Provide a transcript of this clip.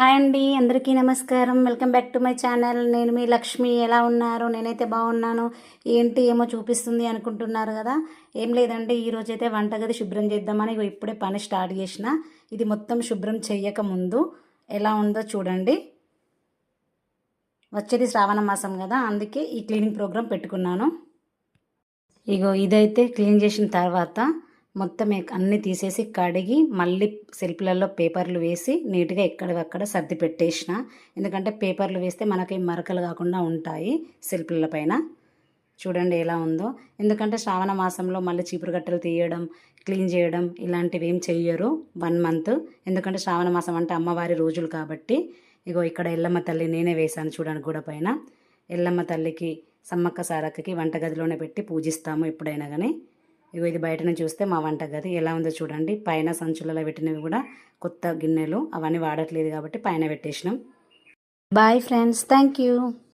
Hi అండి అందరికీ నమస్కారం. Welcome back to my channel. నేను మీ లక్ష్మి. ఎలా ఉన్నారు? నేనైతే బాగున్నాను. ఏంటి ఏమో చూపిస్తుంది అనుకుంటున్నారు కదా. ఏం లేదండి ఈరోజు అయితే వంటగది శుభ్రం చేద్దామని ఇప్పుడే పని స్టార్ట్ చేసిన. ఇది మొత్తం శుభ్రం చెయ్యక ముందు ఎలా ఉందో చూడండి. వచ్చేది శ్రావణ మాసం కదా అందుకే ఈ క్లీనింగ్ ప్రోగ్రామ్ పెట్టుకున్నాను. ఇగో ఇదైతే క్లీన్ చేసిన తర్వాత మొత్తం అన్నీ తీసేసి కడిగి మళ్ళీ సెల్ఫ్లలో పేపర్లు వేసి నీట్గా ఎక్కడక్కడ సర్ది పెట్టేసిన. ఎందుకంటే పేపర్లు వేస్తే మనకి మరకలు కాకుండా ఉంటాయి సెల్ఫ్ల పైన. చూడండి ఎలా ఉందో. ఎందుకంటే శ్రావణ మాసంలో మళ్ళీ చీపురు గట్టలు తీయడం క్లీన్ చేయడం ఇలాంటివి ఏం చెయ్యరు. One month. ఎందుకంటే శ్రావణ మాసం అంటే అమ్మవారి రోజులు కాబట్టి. ఇగో ఇక్కడ ఎల్లమ్మ తల్లి నేనే వేశాను చూడండి గూడ పైన. ఎల్లమ్మ తల్లికి సమ్మక్క సారక్కకి వంటగదిలోనే పెట్టి పూజిస్తాము ఎప్పుడైనా కానీ ఇగో ఇది బయట నుంచి చూస్తే మా వంట గది ఎలా ఉందో చూడండి. పైన సంచులలో పెట్టినవి కూడా కొత్త గిన్నెలు అవన్నీ వాడట్లేదు కాబట్టి పైన పెట్టేసినాం. Bye friends thank you